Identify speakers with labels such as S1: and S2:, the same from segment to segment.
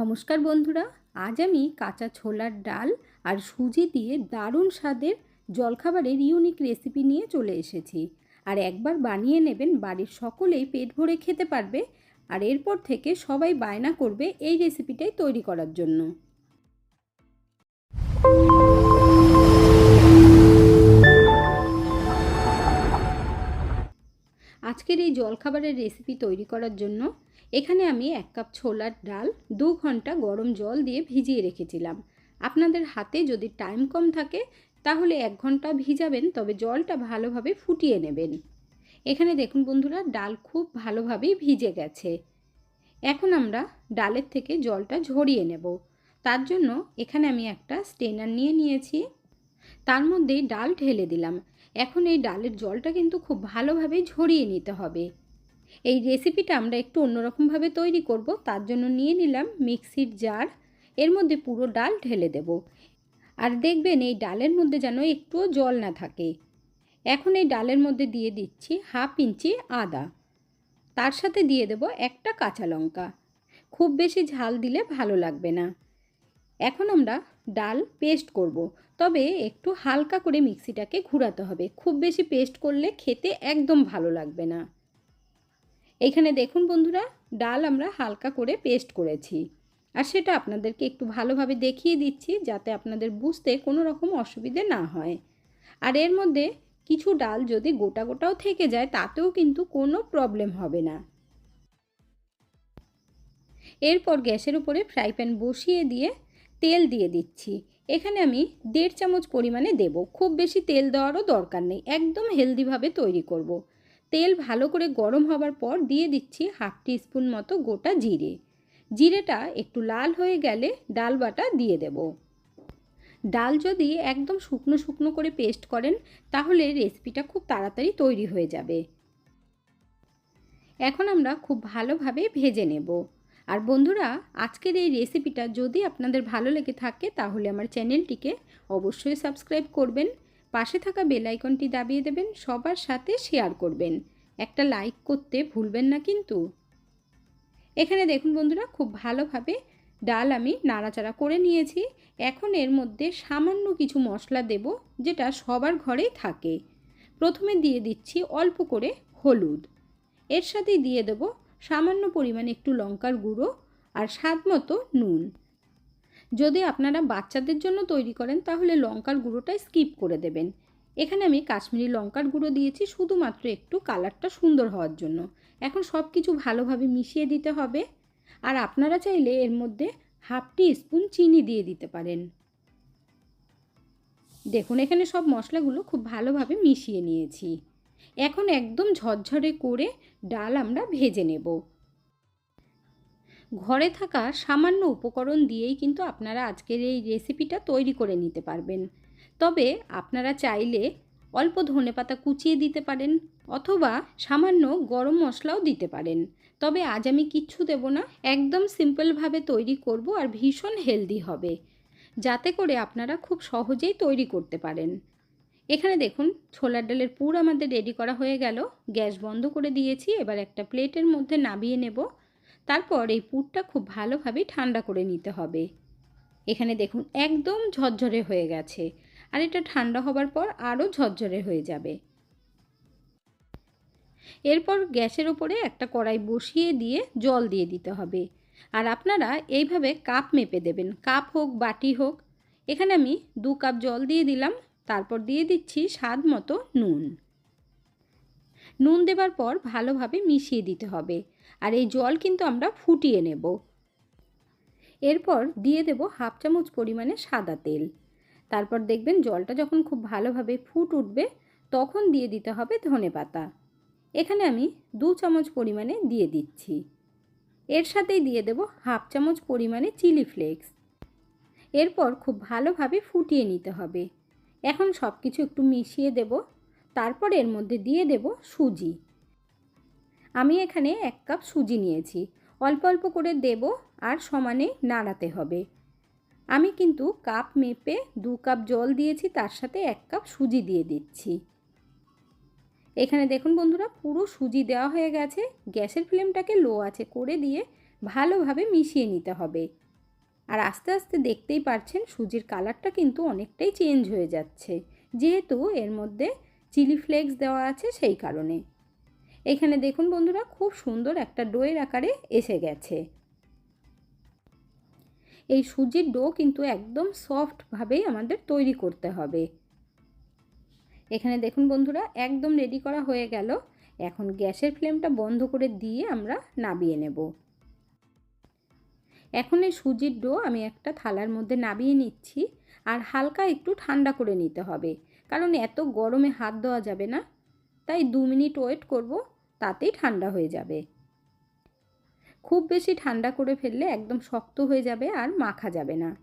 S1: নমস্কার বন্ধুরা, আজ আমি কাঁচা ছোলার ডাল আর সুজি দিয়ে দারুণ স্বাদের জলখাবারের ইউনিক রেসিপি নিয়ে চলে এসেছি। আর একবার বানিয়ে নেবেন, বাড়ির সকলেই পেট ভরে খেতে পারবে। আর এরপর থেকে সবাই বায়না করবে এই রেসিপিটাই তৈরি করার জন্য। আজকের এই জলখাবারের রেসিপি তৈরি করার জন্য এখানে আমি এক কাপ ছোলার ডাল, দু ঘণ্টা গরম জল দিয়ে ভিজিয়ে রেখেছিলাম। আপনাদের হাতে যদি টাইম কম থাকে, তাহলে এক ঘণ্টা ভিজাবেন, তবে জলটা ভালোভাবে ফুটিয়ে নেবেন। এখানে দেখুন বন্ধুরা, ডাল খুব ভালোভাবেই ভিজে গেছে। এখন আমরা ডালের থেকে জলটা ঝরিয়ে নেব। তার জন্য এখানে আমি একটা স্টেনার নিয়ে নিয়েছি। তার মধ্যেই ডাল ঢেলে দিলাম। এখন এই ডালের জলটা কিন্তু খুব ভালোভাবে ঝরিয়ে নিতে হবে। এই রেসিপিটা আমরা একটু অন্যরকমভাবে তৈরি করব, তার জন্য নিয়ে নিলাম মিক্সির জার, এর মধ্যে পুরো ডাল ঢেলে দেব। আর দেখবেন এই ডালের মধ্যে যেন একটুও জল না থাকে। এখন এই ডালের মধ্যে দিয়ে দিচ্ছি হাফ ইঞ্চি আদা। তার সাথে দিয়ে দেব একটা কাঁচা লঙ্কা। খুব বেশি ঝাল দিলে ভালো লাগবে না। এখন আমরা ডাল পেস্ট করব। তবে একটু হালকা করে মিক্সিটাকে ঘুরাতে হবে। খুব বেশি পেস্ট করলে খেতে একদম ভালো লাগবে না। এখানে দেখুন বন্ধুরা, ডাল আমরা হালকা করে পেস্ট করেছি। আর সেটা আপনাদেরকে একটু ভালোভাবে দেখিয়ে দিচ্ছি যাতে আপনাদের বুঝতে কোনো রকম অসুবিধে না হয়। আর এর মধ্যে কিছু ডাল যদি গোটা গোটাও থেকে যায়, তাতেও কিন্তু কোনো প্রবলেম হবে না। এরপর গ্যাসের উপরে ফ্রাই প্যান বসিয়ে দিয়ে তেল দিয়ে দিচ্ছি। এখানে আমি দেড় চামচ পরিমাণে দেব। খুব বেশি তেল দেওয়ারও দরকার নেই। একদম হেলদিভাবে তৈরি করব। তেল ভালো করে গরম হবার পর দিয়ে দিচ্ছি হাফ টি স্পুন মতো গোটা জিরে। জিরেটা একটু লাল হয়ে গেলে ডাল বাটা দিয়ে দেব। ডাল যদি একদম শুকনো শুকনো করে পেস্ট করেন, তাহলে রেসিপিটা খুব তাড়াতাড়ি তৈরি হয়ে যাবে। এখন আমরা খুব ভালোভাবে ভেজে নেব। আর বন্ধুরা, আজকের এই রেসিপিটা যদি আপনাদের ভালো লেগে থাকে, তাহলে আমার চ্যানেলটিকে অবশ্যই সাবস্ক্রাইব করবেন। পাশে থাকা বেল আইকনটি দাবিয়ে দেবেন, সবার সাথে শেয়ার করবেন। একটা লাইক করতে ভুলবেন না কিন্তু। এখানে দেখুন বন্ধুরা, খুব ভালোভাবে ডাল আমি নাড়াচাড়া করে নিয়েছি। এখন এর মধ্যে সামান্য কিছু মশলা দেব, যেটা সবার ঘরেই থাকে। প্রথমে দিয়ে দিচ্ছি অল্প করে হলুদ। এর সাথে দিয়ে দেব সামান্য পরিমাণে একটু লঙ্কার গুঁড়ো আর স্বাদ মতো নুন। যদি আপনারা বাচ্চাদের জন্য তৈরি করেন, তাহলে লঙ্কার গুঁড়োটা স্কিপ করে দেবেন। এখানে আমি কাশ্মীরি লঙ্কার গুঁড়ো দিয়েছি, শুধুমাত্র একটু কালারটা সুন্দর হওয়ার জন্য। এখন সব কিছু ভালোভাবে মিশিয়ে দিতে হবে। আর আপনারা চাইলে এর মধ্যে হাফ টি স্পুন চিনি দিয়ে দিতে পারেন। দেখুন, এখানে সব মশলাগুলো খুব ভালোভাবে মিশিয়ে নিয়েছি। এখন একদম ঝরঝরে করে ডাল আমরা ভেজে নেব। ঘরে থাকা সামান্য উপকরণ দিয়েই কিন্তু আপনারা আজকের এই রেসিপিটা তৈরি করে নিতে পারবেন। তবে আপনারা চাইলে অল্প ধনে পাতা কুচিয়ে দিতে পারেন অথবা সামান্য গরম মশলাও দিতে পারেন। তবে আজ আমি কিচ্ছু দেব না, একদম সিম্পলভাবে তৈরি করব আর ভীষণ হেলদি হবে, যাতে করে আপনারা খুব সহজেই তৈরি করতে পারেন। এখানে দেখুন, ছোলার ডালের পুর আমাদের রেডি করা হয়ে গেল। গ্যাস বন্ধ করে দিয়েছি, এবার একটা প্লেটের মধ্যে নাবিয়ে নেব। তারপর এই পুরটা খুব ভালোভাবে ঠান্ডা করে নিতে হবে। এখানে দেখুন একদম ঝরঝরে হয়ে গেছে। আর এটা ঠান্ডা হবার পর আরও ঝরঝরে হয়ে যাবে। এরপর গ্যাসের ওপরে একটা কড়াই বসিয়ে দিয়ে জল দিয়ে দিতে হবে। আর আপনারা এইভাবে কাপ মেপে দেবেন। কাপ হোক, বাটি হোক। এখানে আমি দু কাপ জল দিয়ে দিলাম। তারপর দিয়ে দিচ্ছি স্বাদ মতো নুন। নুন দেবার পর ভালোভাবে মিশিয়ে দিতে হবে। আর এই জল কিন্তু আমরা ফুটিয়ে নেব। এরপর দিয়ে দেব হাফ চামচ পরিমাণে সাদা তেল। তারপর দেখবেন জলটা যখন খুব ভালোভাবে ফুট উঠবে, তখন দিয়ে দিতে হবে ধনে পাতা। এখানে আমি দু চামচ পরিমাণে দিয়ে দিচ্ছি। এর সাথেই দিয়ে দেব হাফ চামচ পরিমাণে চিলি ফ্লেক্স। এরপর খুব ভালোভাবে ফুটিয়ে নিতে হবে। এখন সব কিছু একটু মিশিয়ে দেব। তারপর এর মধ্যে দিয়ে দেব সুজি। আমি এখানে এক কাপ সুজি নিয়েছি। অল্প অল্প করে দেব আর সমানে নাড়াতে হবে। আমি কিন্তু কাপ মেপে দু কাপ জল দিয়েছি, তার সাথে এক কাপ সুজি দিয়ে দিচ্ছি। এখানে দেখুন বন্ধুরা, পুরো সুজি দেওয়া হয়ে গেছে। গ্যাসের ফ্লেমটাকে লো আছে করে দিয়ে ভালোভাবে মিশিয়ে নিতে হবে। আর আস্তে আস্তে দেখতেই পারছেন, সুজির কালারটা কিন্তু অনেকটাই চেঞ্জ হয়ে যাচ্ছে। যেহেতু এর মধ্যে চিলি ফ্লেক্স দেওয়া আছে সেই কারণে। এখানে দেখুন বন্ধুরা, খুব সুন্দর একটা ডোয়ের আকারে এসে গেছে। এই সুজির ডো কিন্তু একদম সফটভাবেই আমাদের তৈরি করতে হবে। এখানে দেখুন বন্ধুরা, একদম রেডি করা হয়ে গেল। এখন গ্যাসের ফ্লেমটা বন্ধ করে দিয়ে আমরা নাবিয়ে নেব। এখন এই সুজির ডো আমি একটা থালার মধ্যে নাবিয়ে নিচ্ছি, আর হালকা একটু ঠান্ডা করে নিতে হবে। কারণ এত গরমে হাত দেওয়া যাবে না। তাই দু মিনিট ওয়েট করব, তাতেই ঠান্ডা হয়ে যাবে। খুব বেশি ঠান্ডা করে ফেললে একদম শক্ত হয়ে যাবে আর মাখা যাবে না।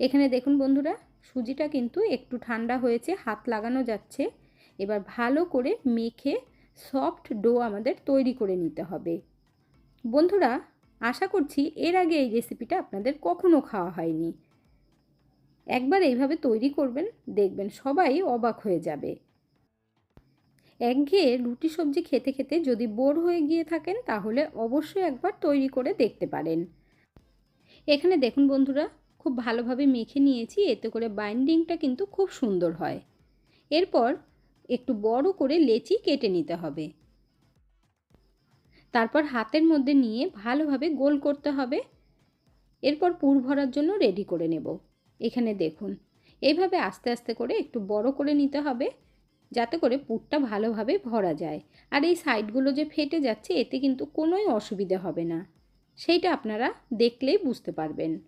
S1: এখানে দেখুন বন্ধুরা, সুজিটা কিন্তু একটু ঠান্ডা হয়েছে, হাত লাগানো যাচ্ছে। এবার ভালো করে মেখে সফট ডো আমাদের তৈরি করে নিতে হবে। বন্ধুরা, আশা করছি এর আগে এই রেসিপিটা আপনাদের কখনো খাওয়া হয়নি। একবার এইভাবে তৈরি করবেন, দেখবেন সবাই অবাক হয়ে যাবে। একঘেয়ে রুটি সবজি খেতে খেতে যদি বোর হয়ে গিয়ে থাকেন, তাহলে অবশ্যই একবার তৈরি করে দেখতে পারেন। এখানে দেখুন বন্ধুরা, খুব ভালোভাবে মেখে নিয়েছি, এতে করে বাইন্ডিংটা কিন্তু খুব সুন্দর হয়। এরপর একটু বড় করে লেচি কেটে নিতে হবে। তারপর হাতের মধ্যে নিয়ে ভালোভাবে গোল করতে হবে। এরপর পুর ভরার জন্য রেডি করে নেব। এখানে দেখুন। এইভাবে আস্তে আস্তে করে একটু বড় করে নিতে হবে, যাতে করে পুরটা ভালোভাবে ভরা যায়। আর এই সাইডগুলো যে ফেটে যাচ্ছে, এতে কিন্তু কোনোই অসুবিধে হবে না। সেইটা আপনারা দেখলেই বুঝতে পারবেন।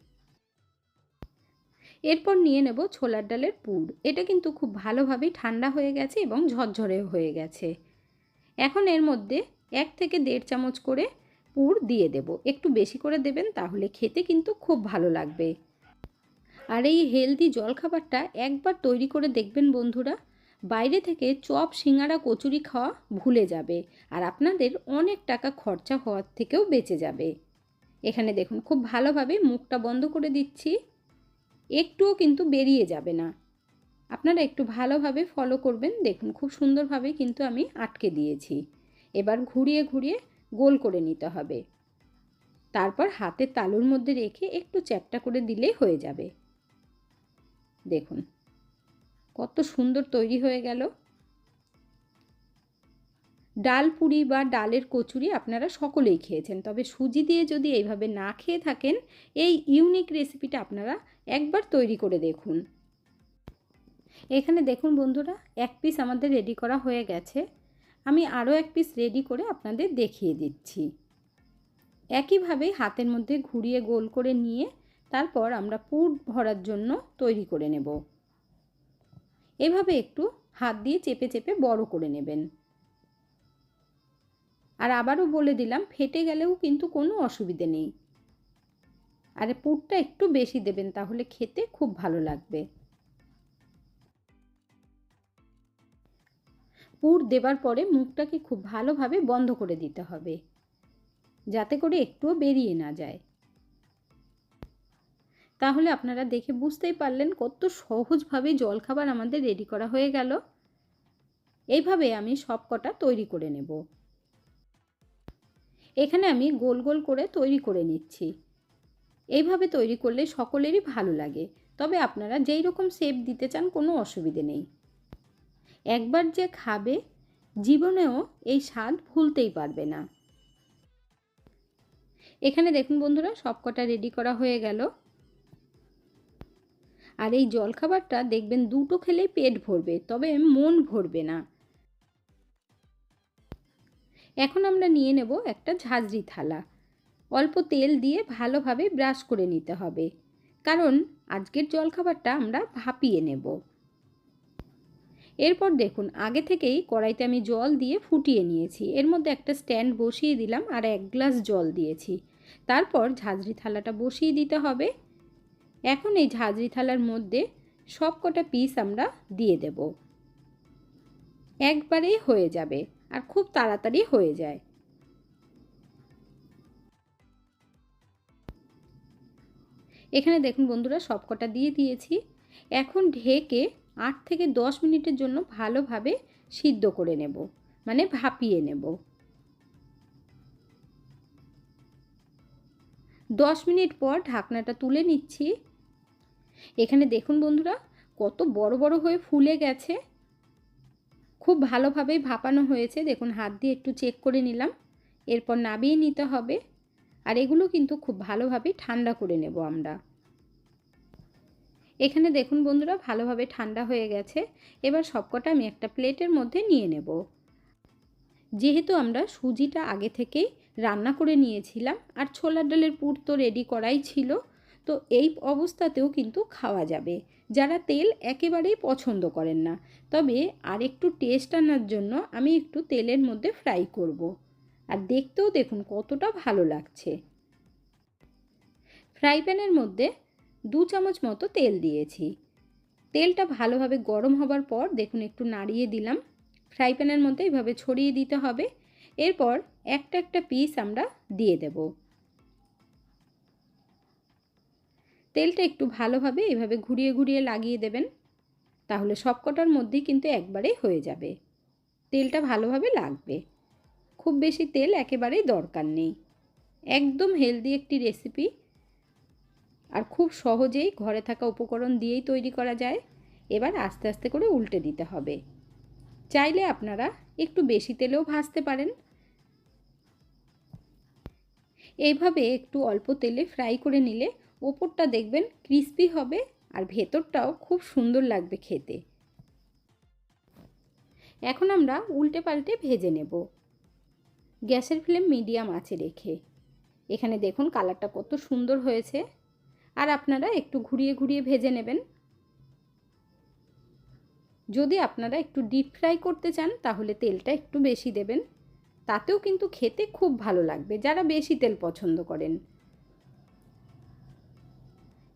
S1: এরপর নিয়ে নেব ছোলার ডালের পুর। এটা কিন্তু খুব ভালোভাবেই ঠান্ডা হয়ে গেছে এবং ঝরঝরে হয়ে গেছে। এখন এর মধ্যে এক থেকে দেড় চামচ করে পুর দিয়ে দেব। একটু বেশি করে দেবেন, তাহলে খেতে কিন্তু খুব ভালো লাগবে। আর এই হেলদি জলখাবারটা একবার তৈরি করে দেখবেন বন্ধুরা। বাইরে থেকে চপ সিঙ্গারা কচুরি খাওয়া ভুলে যাবে আর আপনাদের অনেক টাকা খরচা হওয়ার থেকেও বেঁচে যাবে। এখানে দেখুন, খুব ভালোভাবে মুখটা বন্ধ করে দিচ্ছি। একটুও কিন্তু বেরিয়ে যাবে না। আপনারা একটু ভালোভাবে ফলো করবেন। দেখুন, খুব সুন্দরভাবে কিন্তু আমি আটকে দিয়েছি। এবার ঘুরিয়ে ঘুরিয়ে গোল করে নিতে হবে। তারপর হাতের তালুর মধ্যে রেখে একটু চ্যাপটা করে দিলেই হয়ে যাবে। দেখুন, কত সুন্দর তৈরি হয়ে গেল। ডাল পুরি বা ডালের কচুরি আপনারা সকলেই খেয়েছেন, তবে সুজি দিয়ে যদি এইভাবে না খেয়ে থাকেন, এই ইউনিক রেসিপিটা আপনারা একবার তৈরি করে দেখুন। এখানে দেখুন বন্ধুরা, এক পিস আমাদের রেডি করা হয়ে গেছে। আমি আরও এক পিস রেডি করে আপনাদের দেখিয়ে দিচ্ছি। একইভাবে হাতের মধ্যে ঘুরিয়ে গোল করে নিয়ে তারপর আমরা পুর ভরার জন্য তৈরি করে নেব। এভাবে একটু হাত দিয়ে চেপে চেপে বড় করে নেবেন। আর আবারও বলে দিলাম, ফেটে গেলেও কিন্তু কোনো অসুবিধে নেই। আর পুরটা একটু বেশি দেবেন, তাহলে খেতে খুব ভালো লাগবে। পুর দেবার পরে মুখটাকে খুব ভালোভাবে বন্ধ করে দিতে হবে, যাতে করে একটুও বেরিয়ে না যায়। তাহলে আপনারা দেখে বুঝতেই পারলেন কত সহজভাবে জলখাবার আমাদের রেডি করা হয়ে গেল। এইভাবে আমি সব কটা তৈরি করে নেব। এখানে আমি গোল গোল করে তৈরি করে নিচ্ছি। এইভাবে তৈরি করলে সকলেরই ভালো লাগে, তবে আপনারা যেই রকম শেপ দিতে চান কোনো অসুবিধে নেই। একবার যে খাবে, জীবনেও এই স্বাদ ভুলতেই পারবে না। এখানে দেখুন বন্ধুরা, সবকটা রেডি করা হয়ে গেল। আর এই জলখাবারটা দেখবেন দুটো খেলেই পেট ভরবে, তবে মন ভরবে না। এখন আমরা নিয়ে নেব একটা ঝাঁঝরি থালা। অল্প তেল দিয়ে ভালোভাবে ব্রাশ করে নিতে হবে। কারণ আজকের জলখাবারটা আমরা ভাপিয়ে নেব। এরপর দেখুন, আগে থেকেই কড়াইতে আমি জল দিয়ে ফুটিয়ে নিয়েছি। এর মধ্যে একটা স্ট্যান্ড বসিয়ে দিলাম আর এক গ্লাস জল দিয়েছি। তারপর ঝাঁঝরি থালাটা বসিয়ে দিতে হবে। এখন এই ঝাঁঝরি থালার মধ্যে সব কটা পিস আমরা দিয়ে দেব। একবারেই হয়ে যাবে আর খুব তাড়াতাড়ি হয়ে যায়। এখানে দেখুন বন্ধুরা সব কটা দিয়ে দিয়েছি। এখন ঢেকে আট থেকে দশ মিনিটের জন্য ভালোভাবে সিদ্ধ করে নেব মানে ভাপিয়ে নেব। দশ মিনিট পর ঢাকনাটা তুলে নিচ্ছি। এখানে দেখুন বন্ধুরা, কত বড় বড় হয়ে ফুলে গেছে। খুব ভালোভাবেই ভাপানো হয়েছে। দেখুন, হাত দিয়ে একটু চেক করে নিলাম। এরপর নাবিয়ে নিতে হবে। আর এগুলো কিন্তু খুব ভালোভাবেই ঠান্ডা করে নেব আমরা। এখানে দেখুন বন্ধুরা, ভালোভাবে ঠান্ডা হয়ে গেছে। এবার সবকটা আমি একটা প্লেটের মধ্যে নিয়ে নেব। যেহেতু আমরা সুজিটা আগে থেকেই রান্না করে নিয়েছিলাম, আর ছোলার ডালের পুর তো রেডি করাই ছিল তো এই অবস্থাতেও কিন্তু খাওয়া যাবে। যারা তেল একেবারেই পছন্দ করেন না, তবে আর একটু টেস্ট আনার জন্য আমি একটু তেলের মধ্যে ফ্রাই করব। আর দেখতেও দেখুন কতটা ভালো লাগছে। ফ্রাই প্যানের মধ্যে দু চামচ মতো তেল দিয়েছি। তেলটা ভালোভাবে গরম হবার পর দেখুন একটু নাড়িয়ে দিলাম। ফ্রাই প্যানের মধ্যে এইভাবে ছড়িয়ে দিতে হবে। এরপর একটা একটা পিস আমরা দিয়ে দেব। তেলটা একটু ভালোভাবে এভাবে ঘুরিয়ে ঘুরিয়ে লাগিয়ে দেবেন, তাহলে সবকটার মধ্যেই কিন্তু একবারেই হয়ে যাবে। তেলটা ভালোভাবে লাগবে। খুব বেশি তেল একেবারেই দরকার নেই। একদম হেলদি একটি রেসিপি। আর খুব সহজেই ঘরে থাকা উপকরণ দিয়েই তৈরি করা যায়। এবার আস্তে আস্তে করে উল্টে দিতে হবে। চাইলে আপনারা একটু বেশি তেলেও ভাজতে পারেন। এইভাবে একটু অল্প তেলে ফ্রাই করে নিলে ওপরটা দেখবেন ক্রিস্পি হবে আর ভেতরটাও খুব সুন্দর লাগবে খেতে। এখন আমরা উল্টে পাল্টে ভেজে নেব। গ্যাসের ফ্লেম মিডিয়াম আছে রেখে। এখানে দেখুন কালারটা কত সুন্দর হয়েছে। আর আপনারা একটু ঘুরিয়ে ঘুরিয়ে ভেজে নেবেন। যদি আপনারা একটু ডিপ ফ্রাই করতে চান, তাহলে তেলটা একটু বেশি দেবেন। তাতেও কিন্তু খেতে খুব ভালো লাগবে, যারা বেশি তেল পছন্দ করেন।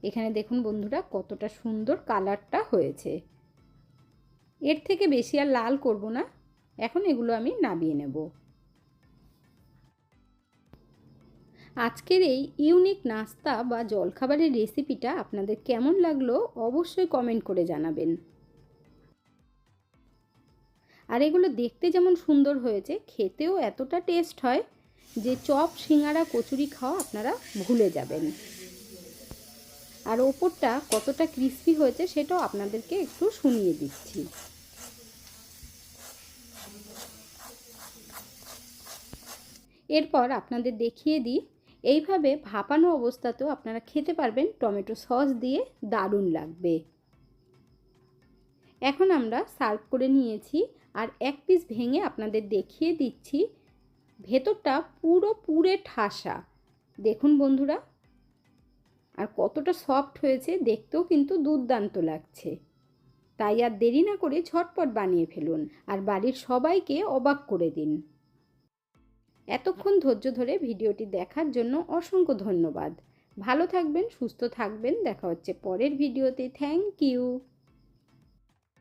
S1: এখানে দেখুন বন্ধুরা, কতটা সুন্দর কালারটা হয়েছে। এর থেকে বেশি আর লাল করব না, এখন এগুলো আমি নাবিয়ে নেব। আজকের এই ইউনিক নাস্তা বা জলখাবারের রেসিপিটা আপনাদের কেমন লাগল অবশ্যই কমেন্ট করে জানাবেন। আর এগুলো দেখতে যেমন সুন্দর হয়েছে, খেতেও এতটা টেস্ট হয় যে চপ সিঙ্গারা কচুরি খাওয়া আপনারা ভুলে যাবেন। আর ওপরটা কতটা ক্রিস্পি হয়েছে সেটাও আপনাদেরকে একটু শুনিয়ে দিচ্ছি। এরপর আপনাদের দেখিয়ে দিই, এইভাবে ভাপানো অবস্থাতেও আপনারা খেতে পারবেন টমেটো সস দিয়ে দারুণ লাগবে। এখন আমরা সার্ভ করে নিয়েছি আর এক পিস ভেঙে আপনাদের দেখিয়ে দিচ্ছি, ভেতরটা পুরো পুরে ঠাসা। দেখুন বন্ধুরা আর কতটা সফট হয়েছে দেখতেও কিন্তু দুর্দান্ত লাগছে। তাই আর দেরি না করে ঝটপট বানিয়ে ফেলুন আর বাড়ির সবাইকে অবাক করে দিন। এতক্ষণ ধৈর্য ধরে ভিডিওটি দেখার জন্য অসংখ্য ধন্যবাদ। ভালো থাকবেন, সুস্থ থাকবেন। দেখা হচ্ছে পরের ভিডিওতে। Thank you